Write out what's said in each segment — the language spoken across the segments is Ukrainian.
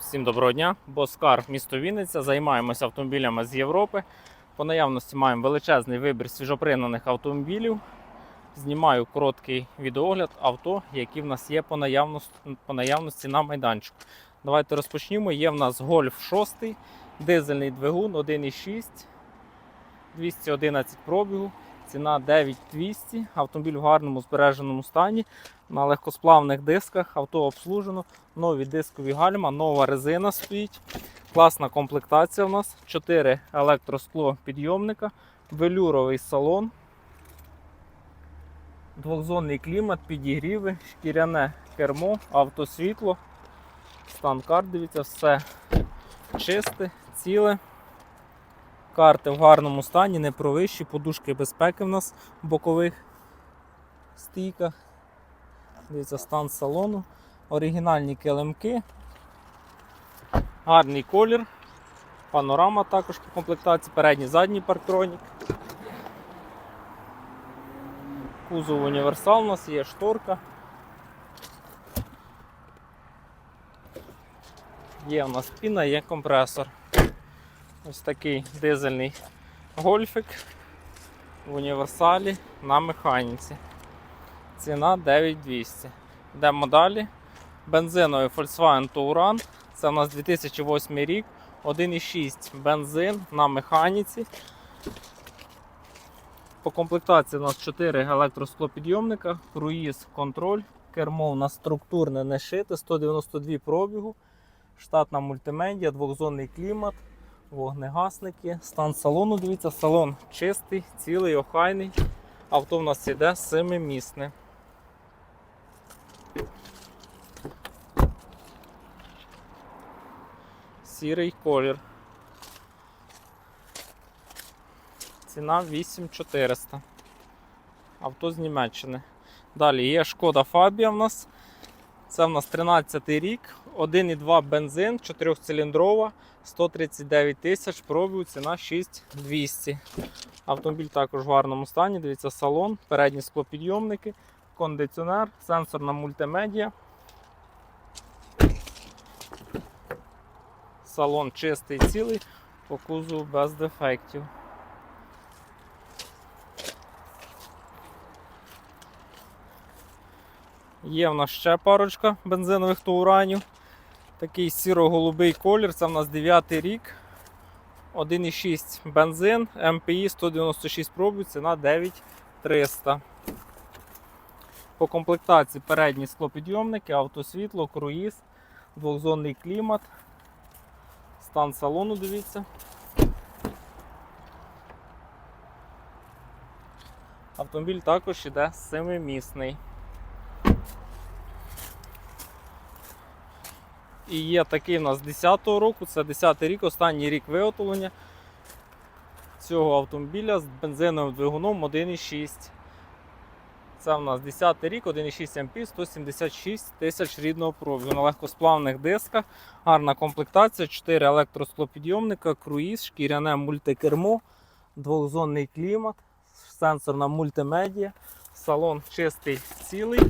Всім доброго дня. Боскар, місто Вінниця. Займаємося автомобілями з Європи. По наявності маємо величезний вибір свіжопригнаних автомобілів. Знімаю короткий відеогляд авто, які в нас є по наявності, по наявності на майданчику. Давайте розпочнімо. Є в нас Golf 6, дизельний двигун 1,6, 211 пробігу. Ціна 9200. Автомобіль в гарному збереженому стані. На легкосплавних дисках авто обслужено. Нові дискові гальма, нова резина стоїть. Класна комплектація у нас. 4 електроскло підйомника, велюровий салон, двохзонний клімат, підігріви, шкіряне кермо, автосвітло. Стан карт, дивіться, все чисте, ціле. Карти в гарному стані, не провищі, подушки безпеки в нас в бокових стійках. Дивіться, стан салону, оригінальні килимки, гарний колір, панорама також по комплектації, передній задній парктронік. Кузов універсал у нас є шторка. Є у нас піна, є компресор. Ось такий дизельний гольфик в універсалі на механіці. Ціна 9200. Йдемо далі. Бензиновий Volkswagen Touran. Це у нас 2008 рік. 1,6 бензин на механіці. По комплектації у нас 4 електросклопідйомника, круїз контроль. Кермо у нас структурне не шите, 192 пробігу, штатна мультимедіа, двохзонний клімат, вогнегасники, стан салону. Дивіться, салон чистий, цілий, охайний. Авто в нас іде семимісне. Сірий колір. Ціна 8400. Авто з Німеччини. Далі є шкода Фабія в нас. Це в нас 13 рік, 1,2 бензин, 4-циліндрова, 139 тисяч, пробую, ціна 6200. Автомобіль також в гарному стані. Дивіться, салон, передні склопідйомники, кондиціонер, сенсорна мультимедіа. Салон чистий цілий, по кузову без дефектів. Є в нас ще парочка бензинових тауранів. Такий сіро-голубий колір, це в нас 9 рік. 1,6 бензин, МПІ 196 пробів, ціна 9300. По комплектації передні склопідйомники, автосвітло, круїз, двохзонний клімат, стан салону, дивіться. Автомобіль також іде семимісний. І є такий у нас 10-го року, це 10-й рік, останній рік виготовлення цього автомобіля з бензиновим двигуном 1,6. Це у нас 10 й рік, 1,6 МП, 176 тисяч рідного пробігу. На легкосплавних дисках, гарна комплектація, 4 електросклопідйомника, круїз, шкіряне мультикермо, двохзонний клімат, сенсорна мультимедіа, салон чистий цілий.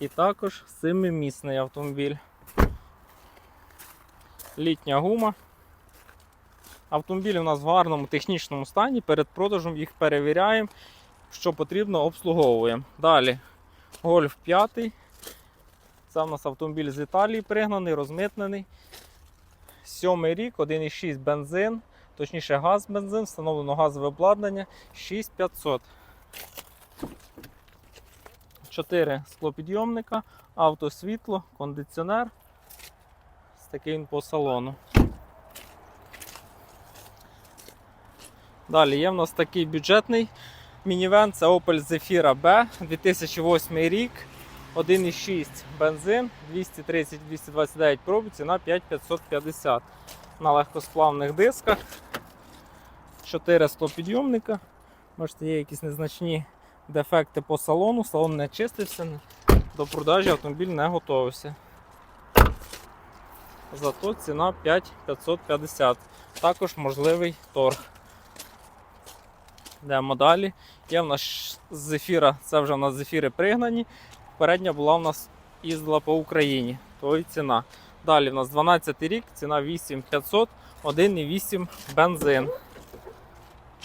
І також семимісний автомобіль. Літня гума. Автомобілі у нас в гарному технічному стані. Перед продажем їх перевіряємо, що потрібно, обслуговуємо. Далі Golf 5. Це у нас автомобіль з Італії пригнаний, розмитнений. Сьомий рік, 1,6 бензин, точніше газ бензин, встановлено газове обладнання 6500. 4 склопідйомника, автосвітло, кондиціонер. Такий він по салону. Далі є в нас такий бюджетний мінівен, це Opel Zafira B 2008 рік, 1,6 бензин, 230-229 пробів, ціна 5550 на легкосплавних дисках. 4 склопідйомника. Бачите, є якісь незначні дефекти по салону, салон не чистився, до продажі автомобіль не готувався. Зато ціна 5550. Також можливий торг. Йдемо далі. Є в нас зефіра, це вже в нас зефіри пригнані. Передня була в нас їздила по Україні. то і ціна. Далі в нас 12 рік, ціна 8500, 1,8 бензин.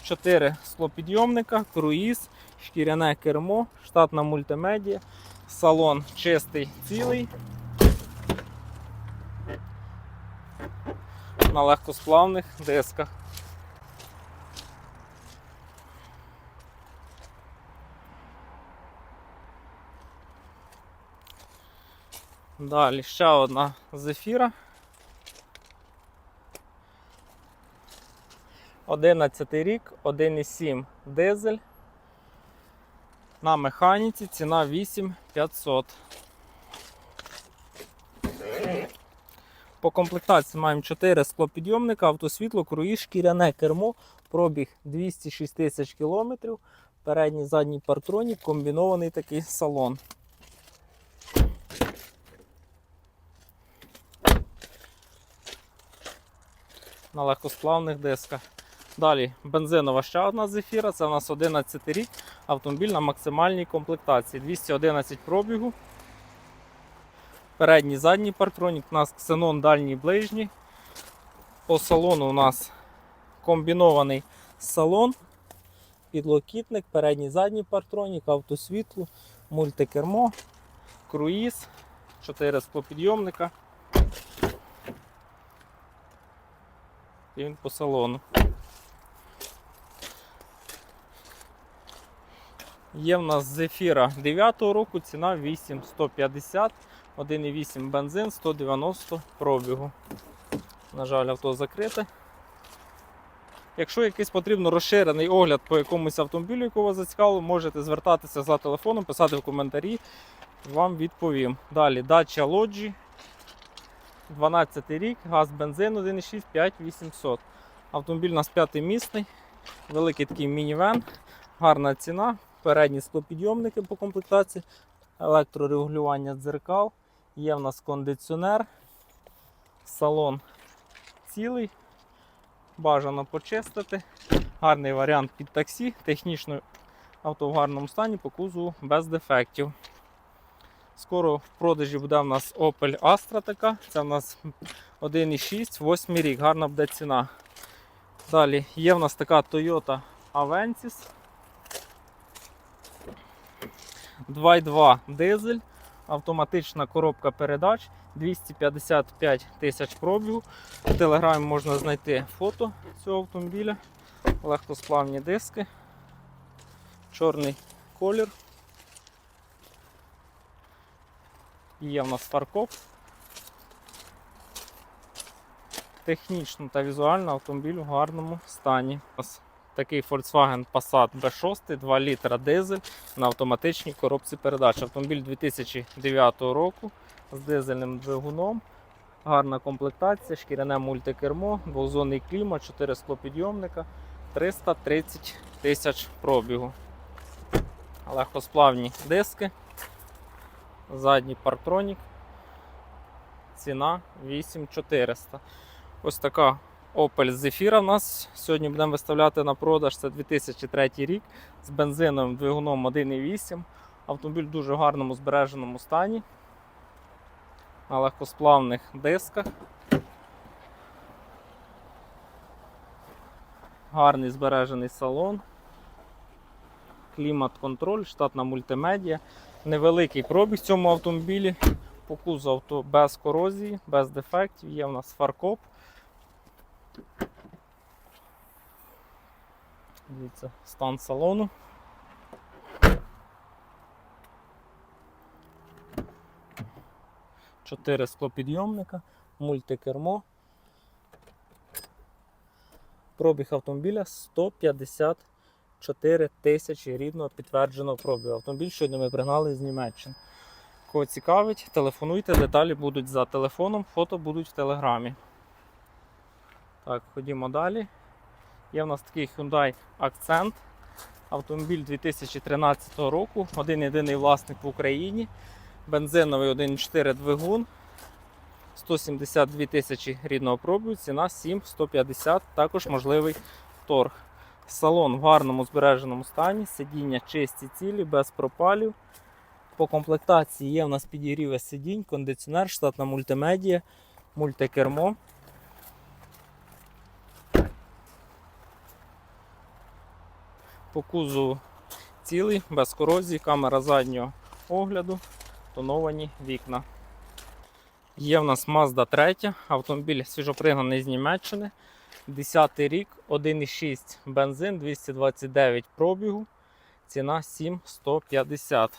4 склопідйомника, круїз, шкіряне кермо, штатна мультимедія, салон чистий цілий. На легкосплавних дисках. Далі ще одна зефіра. 11 рік, 1,7 дизель. На механіці ціна 8500. По комплектації маємо 4 склопідйомника, автосвітло, круїз, шкіряне кермо, пробіг 206 тисяч кілометрів, передній задній партронік, комбінований такий салон. На легкосплавних дисках. Далі бензинова ще одна зефіра. Це у нас 11 рік. Автомобіль на максимальній комплектації. 211 пробігу. Передній задній партронік. У нас ксенон дальній ближній. По салону у нас комбінований салон, підлокітник, передній задній партронік, автосвітло, мультикермо, круїз, 4 склопідйомника. І він по салону. Є в нас зефіра 9 року, ціна 8150, 1,8 бензин, 190 пробігу. На жаль, авто закрите. Якщо якийсь потрібно розширений огляд по якомусь автомобілю, якого вас зацікавило, можете звертатися за телефоном, писати в коментарі, вам відповім. Далі дача лоджі. 12 рік, газ бензин 1,6 5800. Автомобіль у нас п'ятимісний, великий такий мінівен, гарна ціна, передні склопідйомники по комплектації, електрорегулювання дзеркал, є в нас кондиціонер, салон цілий, бажано почистити. Гарний варіант під таксі, технічно авто в гарному стані, по кузову без дефектів. Скоро в продажі буде в нас Opel Astra така. Це в нас 1,6, 8 рік, гарна буде ціна. Далі є в нас така Toyota Avensis. 2,2 дизель, автоматична коробка передач, 255 тисяч пробігу. В телеграмі можна знайти фото цього автомобіля, легкосплавні диски, чорний колір. Є в нас фаркоп. Технічно та візуально автомобіль у гарному стані. Такий Volkswagen Passat B6, 2 літра дизель на автоматичній коробці передач. Автомобіль 2009 року з дизельним двигуном. Гарна комплектація, шкіряне мультикермо, двохзонний клімат, 4 склопідйомника, 330 тисяч пробігу. Легкосплавні диски. Задній партронік. Ціна 8400. Ось така Opel Zafira в нас сьогодні будемо виставляти на продаж. Це 2003 рік з бензиновим двигуном 1,8. Автомобіль в дуже гарному збереженому стані. На легкосплавних дисках. Гарний збережений салон. Клімат-контроль, штатна мультимедіа. Невеликий пробіг в цьому автомобілі. По кузову без корозії, без дефектів. Є в нас фаркоп. Дивіться, стан салону. Чотири склопідйомника, мультикермо. Пробіг автомобіля 154 тисячі рідного підтвердженого пробігу. Автомобіль сьогодні ми пригнали з Німеччини. Кого цікавить, телефонуйте, деталі будуть за телефоном, фото будуть в телеграмі. Так, ходімо далі. Є в нас такий Hyundai Accent. Автомобіль 2013 року, один єдиний власник в Україні. Бензиновий 1.4 двигун. 172 тисячі рідного пробігу, ціна 7150, також можливий торг. Салон в гарному збереженому стані, сидіння чисті цілі, без пропалів. По комплектації є у нас підігріве сидінь, кондиціонер, штатна мультимедія, мультикермо. По кузову цілий, без корозії, камера заднього огляду, тоновані вікна. Є в нас Mazda 3, автомобіль свіжопригнаний з Німеччини. 10 рік, 1,6 бензин, 229 пробігу, ціна 7150.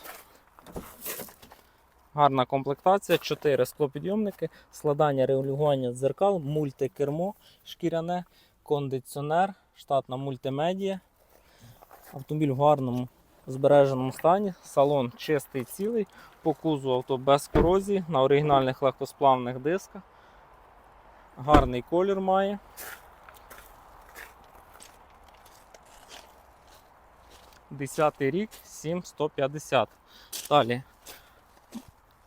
Гарна комплектація, 4 склопідйомники, складання регулювання дзеркал, мультикермо, шкіряне, кондиціонер, штатна мультимедія. Автомобіль в гарному збереженому стані, салон чистий цілий, по кузу авто без корозії, на оригінальних легкосплавних дисках. Гарний колір має. Десятий рік, 7150. Далі.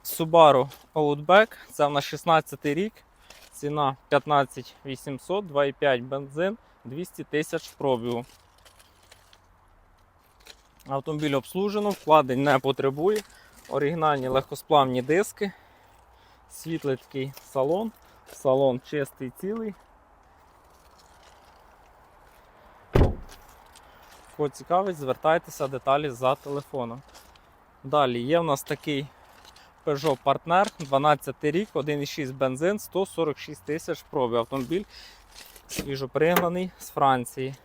Subaru Outback, це в нас 16 рік, ціна 15800, 2,5 бензин, 200 тисяч пробігу. Автомобіль обслужено, вкладень не потребує. Оригінальні легкосплавні диски, світлий такий салон, салон чистий цілий. Кого цікавить, звертайтеся деталі за телефоном. Далі є в нас такий Peugeot Partner, 12 рік, 1,6 бензин, 146 тисяч пробів. Автомобіль свіжопригнаний з Франції.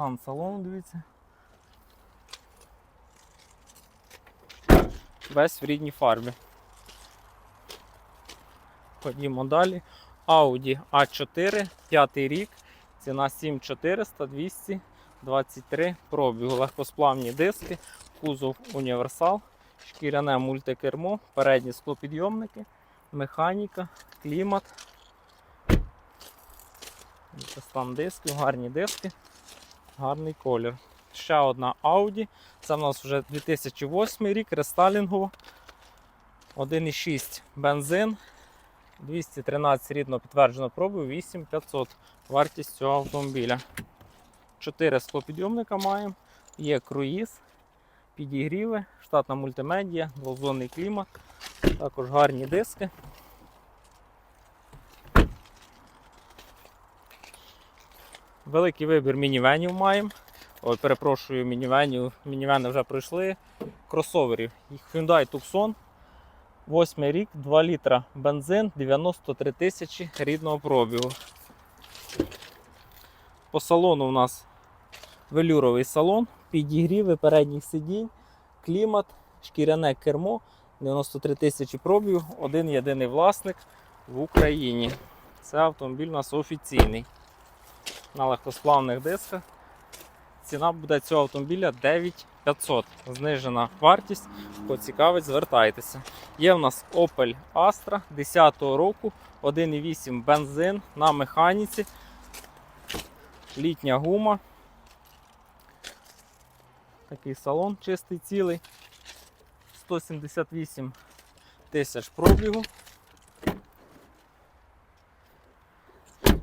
Стан салону, дивіться. Весь в рідній фарбі. Ходімо далі. Audi A4, 5 рік, ціна 7400, 223 пробігу. Легкосплавні диски, кузов універсал, шкіряне мультикермо, передні склопідйомники, механіка, клімат. Стан дисків, гарні диски, гарний колір. Ще одна Audi. Це в нас вже 2008 рік, рестайлінгова. 1,6 бензин, 213 рідно підтверджено пробу, 8500 вартість цього автомобіля. 4 склопідйомника маємо, є круїз, підігріви, штатна мультимедія, двозонний клімат, також гарні диски. Великий вибір мінівенів маємо. Ой, перепрошую, мінівенів. Мінівени вже пройшли. Кросоверів. Hyundai Tucson. 8 рік, 2 літра бензин, 93 тисячі рідного пробігу. По салону у нас велюровий салон, підігріви передніх сидінь, клімат, шкіряне кермо, 93 тисячі пробігу, один єдиний власник в Україні. Це автомобіль у нас офіційний. На легкосплавних дисках. Ціна буде цього автомобіля 9500. Знижена вартість. Хто цікавить, звертайтеся. Є в нас Opel Astra 10-го року, 1,8 бензин на механіці. Літня гума. Такий салон чистий цілий. 178 тисяч пробігу.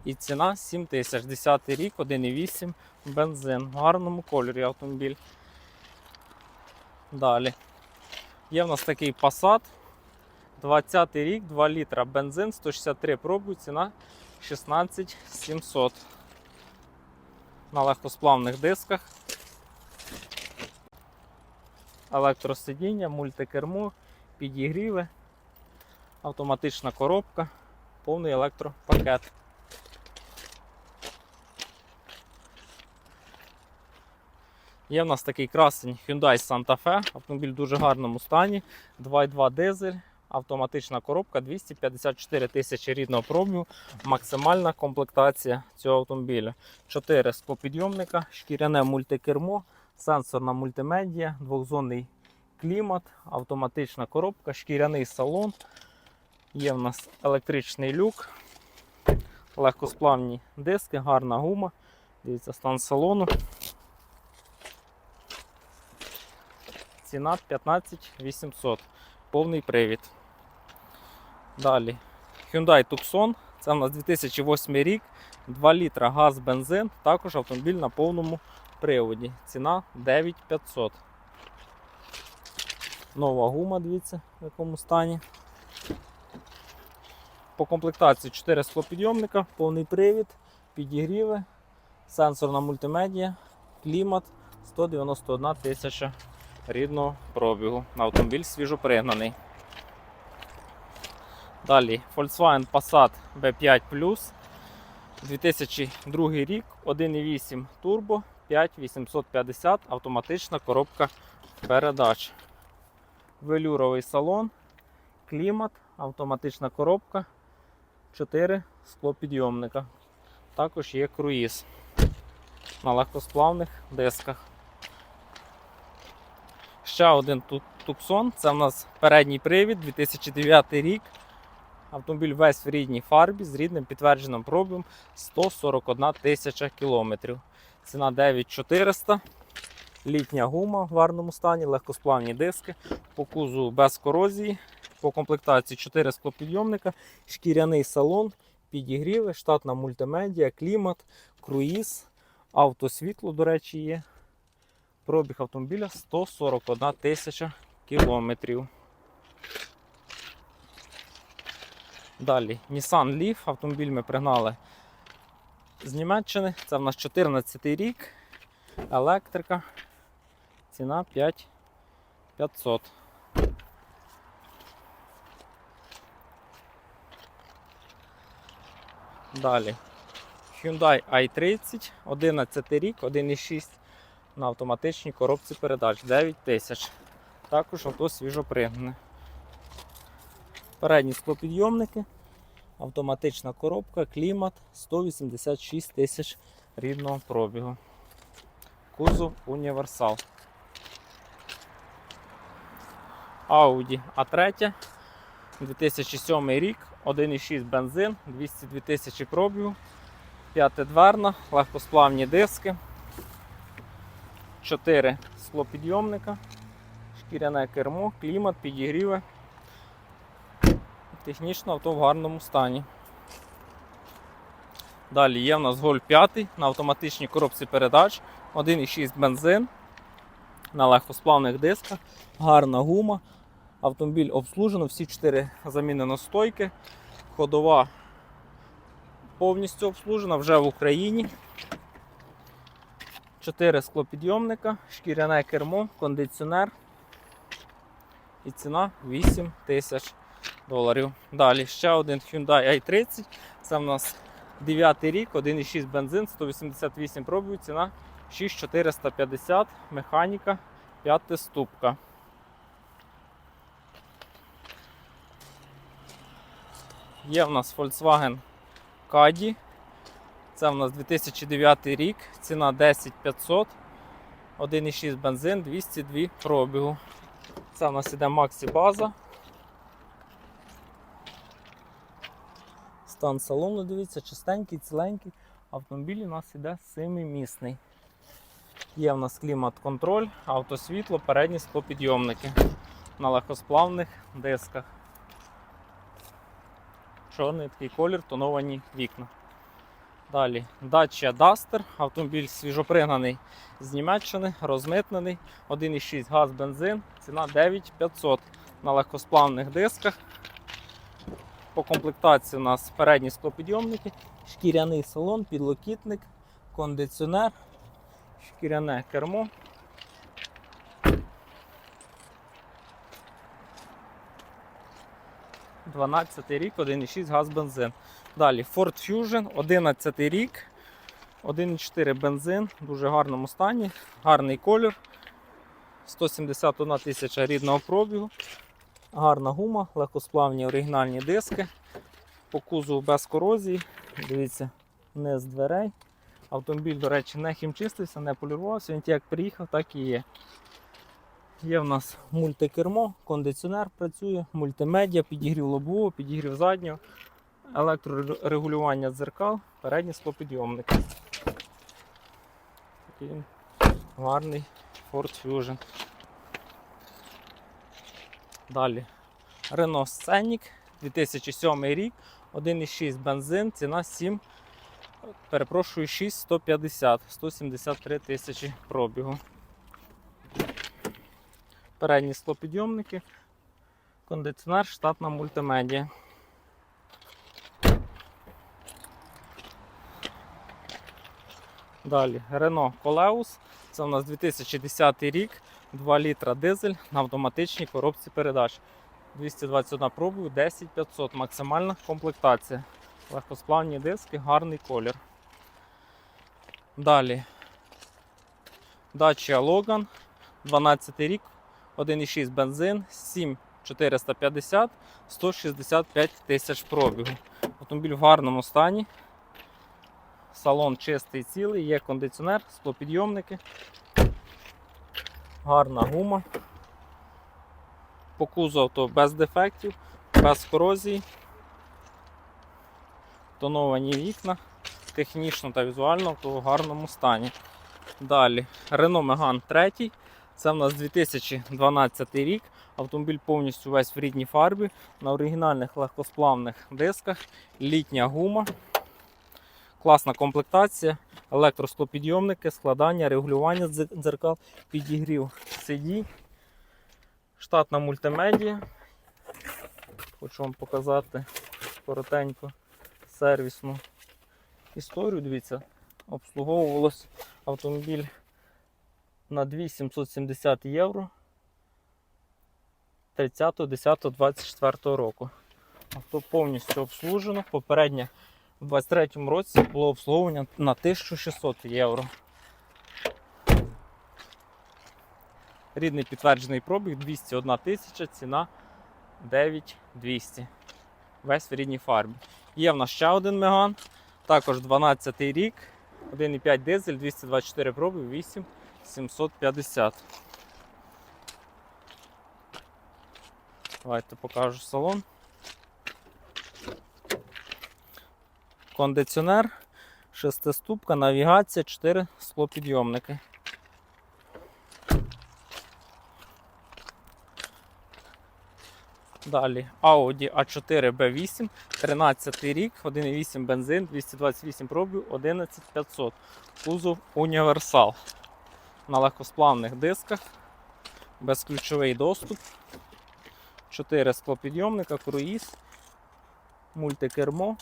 І ціна 7 тисяч. 10 рік, 1,8 бензин. В гарному кольорі автомобіль. Далі. Є в нас такий Passat. 20 рік, 2 літра бензин, 163 пробу, ціна 16 700. На легкосплавних дисках. Електросидіння, мультикермо, підігріви, автоматична коробка, повний електропакет. Є в нас такий красень Hyundai Santa Fe, автомобіль в дуже гарному стані. 2.2 дизель, автоматична коробка, 254 тисячі рідного пробігу, максимальна комплектація цього автомобіля. 4 склопідйомника, шкіряне мультикермо, сенсорна мультимедія, двохзонний клімат, автоматична коробка, шкіряний салон. Є в нас електричний люк, легкосплавні диски, гарна гума. Дивіться, стан салону. Ціна 15 800. Повний привід. Далі. Hyundai Tucson. Це у нас 2008 рік. 2 літра газ, бензин. Також автомобіль на повному приводі. Ціна 9500. Нова гума, дивіться, в якому стані. По комплектації 4 склопідйомника, повний привід, підігріви, сенсорна мультимедія, клімат, 191 тисяча рідного пробігу. Автомобіль свіжопригнаний. Далі Volkswagen Passat B5 2002 рік, 1,8 турбо, 5850, автоматична коробка передач. Велюровий салон, клімат, автоматична коробка, 4 склопідйомника. Також є круїз на легкосплавних дисках. Ще один туксон. Це в нас передній привід, 2009 рік. Автомобіль весь в рідній фарбі з рідним підтвердженим пробігом 141 тисяча кілометрів. Ціна 9400. Літня гума в гарному стані, легкосплавні диски, по кузу без корозії, по комплектації 4 склопідйомника, шкіряний салон, підігріви, штатна мультимедіа, клімат, круїз, автосвітло, до речі, є. Пробіг автомобіля 141 тисяча кілометрів. Далі Nissan Leaf. Автомобіль ми пригнали з Німеччини. Це в нас 14 рік. Електрика. Ціна 5500. Далі. Hyundai i30, 11 рік, 1,6 на автоматичній коробці передач 9000. Також авто свіжо пригнане. Передні склопідйомники, автоматична коробка, клімат, 186 тисяч рідного пробігу. Кузов універсал. Audi A3, 2007 рік, 1,6 бензин, 202 тисячі пробігу, п'ятидверна, легкосплавні диски, 4 склопідйомника, шкіряне кермо, клімат, підігріви. Технічно авто в гарному стані. Далі є в нас Golf 5 на автоматичній коробці передач, 1,6 бензин на легкосплавних дисках, гарна гума. Автомобіль обслужено, всі 4 замінено стойки. Ходова повністю обслужена вже в Україні. 4 склопідйомника, шкіряне кермо, кондиціонер. І ціна 8 тисяч доларів. Далі ще один Hyundai i30. Це в нас 9 рік, 1,6 бензин, 188 пробів, ціна 6450, механіка, 5 ступка. Є в нас Volkswagen Caddy. Це в нас 2009 рік, ціна 10500, 1,6 бензин, 202 пробігу. Це в нас іде Maxi база. Стан салону, дивіться, чистенький, ціленький. Автомобіль у нас іде семимісний. Є в нас клімат-контроль, автосвітло, передні склопідйомники на легкосплавних дисках. Чорний такий колір, тоновані вікна. Далі. Dacia Duster, автомобіль свіжопригнаний з Німеччини, розмитнений, 1,6 газ бензин, ціна 9500 на легкосплавних дисках. По комплектації у нас передні склопідйомники, шкіряний салон, підлокітник, кондиціонер, шкіряне кермо. Дванадцятий рік, 1,6 газ бензин. Далі Ford Fusion, 11 рік, 1,4 бензин, в дуже гарному стані, гарний колір. 171 тисяча рідного пробігу. Гарна гума, легкосплавні оригінальні диски. По кузову без корозії. Дивіться, не з дверей. Автомобіль, до речі, не хімчистився, не полірувався. Він як приїхав, так і є. Є в нас мультикермо, кондиціонер працює, мультимедіа, підігрів лобового, підігрів заднього, електрорегулювання дзеркал, передні склопідйомник. Такий гарний Ford Fusion. Далі Renault Scenic, 2007 рік, 1,6 бензин, ціна 7 Перепрошую, 6150, 173 тисячі пробігу. Передні склопідйомники, кондиціонер, штатна мультимедіа. Далі Renault Coleus. Це у нас 2010 рік, 2 літра дизель на автоматичній коробці передач. 221 пробую, 10500, максимальна комплектація. Легкосплавні диски, гарний колір. Далі Dacia Logan, 12 рік, 1,6 бензин, 7450, 165 тисяч пробігу. Автомобіль в гарному стані. Салон чистий цілий, є кондиціонер, склопідйомники. Гарна гума. По кузову то без дефектів, без корозії. Тоновані вікна, технічно та візуально то в гарному стані. Далі Renault Megane 3. Це в нас 2012 рік. Автомобіль повністю весь в рідній фарбі, на оригінальних легкосплавних дисках, літня гума, класна комплектація, електросклопідйомники, складання, регулювання дзеркал, підігрів сидінь, штатна мультимедія. Хочу вам показати коротенько сервісну історію. Дивіться, обслуговувалось автомобіль на 2770 євро 30.10.24 року. Авто повністю обслужено. Попереднє у 2023 році було обслуговування на 1600 євро. Рідний підтверджений пробіг 201 тисяча, ціна 9200. Весь в рідній фарбі. Є в нас ще один меган, також 12 рік, 1,5 дизель, 224 пробіг, 8750. Давайте покажу салон. Кондиціонер, шестиступка, навігація, 4 склопідйомники. Далі Audi A4 B8, 13 рік, 1,8 бензин, 228 пробів, 11500. Кузов універсал. На легкосплавних дисках, безключовий доступ, 4 склопідйомника, круїз, мультикермо.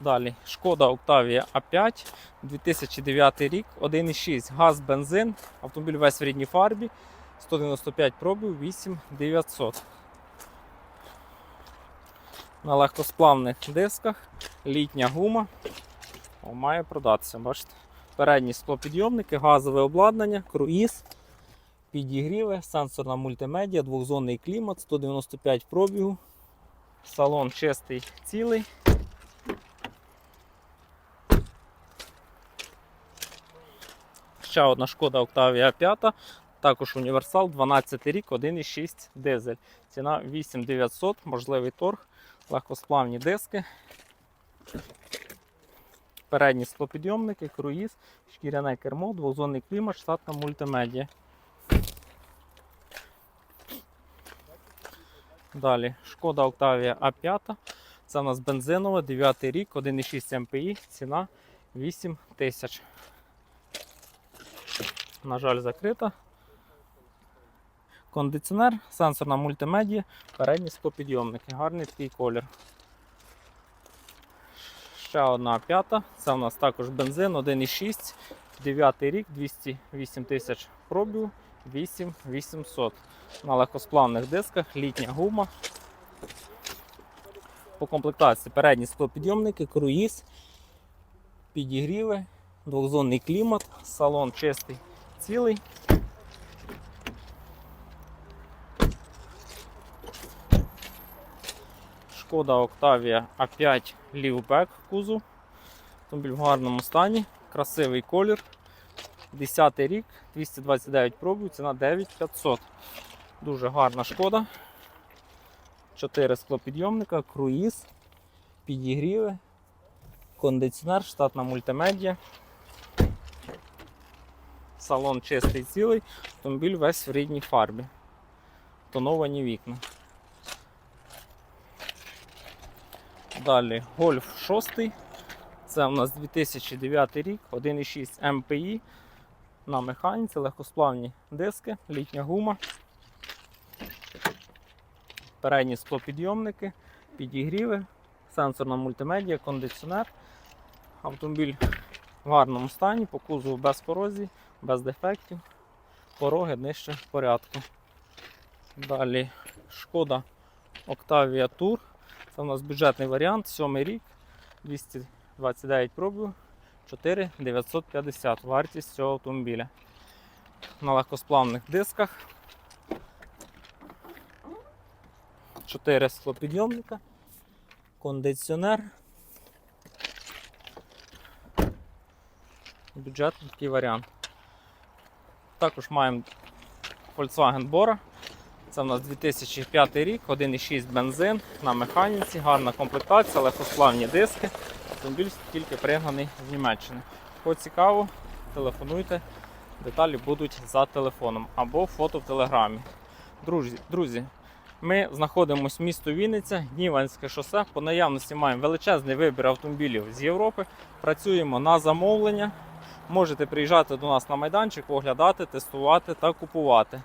Далі. Шкода Octavia A5, 2009 рік, 1,6 газ, бензин, автомобіль весь в рідній фарбі, 195 пробів, 8900. На легкосплавних дисках, літня гума. О, має продатися, бачите. Передні склопідйомники, газове обладнання, круїз, підігріви, сенсорна мультимедіа, двохзонний клімат, 195 пробігу. Салон чистий, цілий. Ще одна шкода Octavia 5, також універсал, 12 рік, 1,6 дизель. Ціна 8900, можливий торг, легкосплавні диски. Передні склопідйомники, круїз, шкіряне кермо, двозонний клімат, штатна мультимедіа. Далі шкода Octavia A5. Це у нас бензинова, 9 рік, 1,6 МПІ, ціна 8 тисяч. На жаль, закрита. Кондиціонер, сенсорна мультимедіа, передні склопідйомники. Гарний такий колір. Ще одна п'ята. Це у нас також бензин 1,6, 9 рік, 208 тисяч пробів, 8800. На легкосплавних дисках, літня гума. По комплектації передні склопідйомники, круїз, підігріви, двохзонний клімат, салон чистий, цілий. Шкода Octavia A5 лівбек кузов. Автомобіль в гарному стані, красивий колір. 10 рік, 229 пробів, ціна 9500. Дуже гарна шкода. 4 склопідйомника, круїз, підігріви, кондиціонер, штатна мультимедіа. салон чистий цілий, автомобіль весь в рідній фарбі. Тоновані вікна. Далі Golf 6. Це у нас 2009 рік, 1,6 MPI на механіці, легкосплавні диски, літня гума. Передні склопідйомники, підігріви, сенсорна мультимедіа, кондиціонер. Автомобіль в гарному стані, по кузову без корозії, без дефектів. Пороги днище в порядку. Далі шкода Octavia Tour. Це у нас бюджетний варіант, 7 рік, 229 пробів, 4950 вартість цього автомобіля. На легкосплавних дисках. 4 склопідйомника, кондиціонер. Бюджетний такий варіант. Також маємо Volkswagen Bora. Це в нас 2005 рік, 1,6 бензин на механіці, гарна комплектація, легкосплавні диски. Автомобіль тільки пригнаний з Німеччини. Кого цікаво, телефонуйте, деталі будуть за телефоном або фото в телеграмі. Друзі, друзі, ми знаходимося в місто Вінниця, Гніванське шосе. По наявності маємо величезний вибір автомобілів з Європи. Працюємо на замовлення. Можете приїжджати до нас на майданчик, оглядати, тестувати та купувати.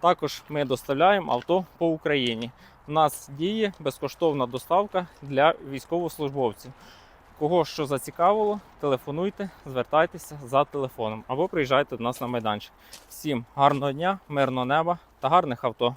Також ми доставляємо авто по Україні. У нас діє безкоштовна доставка для військовослужбовців. Кого що зацікавило, телефонуйте, звертайтеся за телефоном або приїжджайте до нас на майданчик. Всім гарного дня, мирного неба та гарних авто.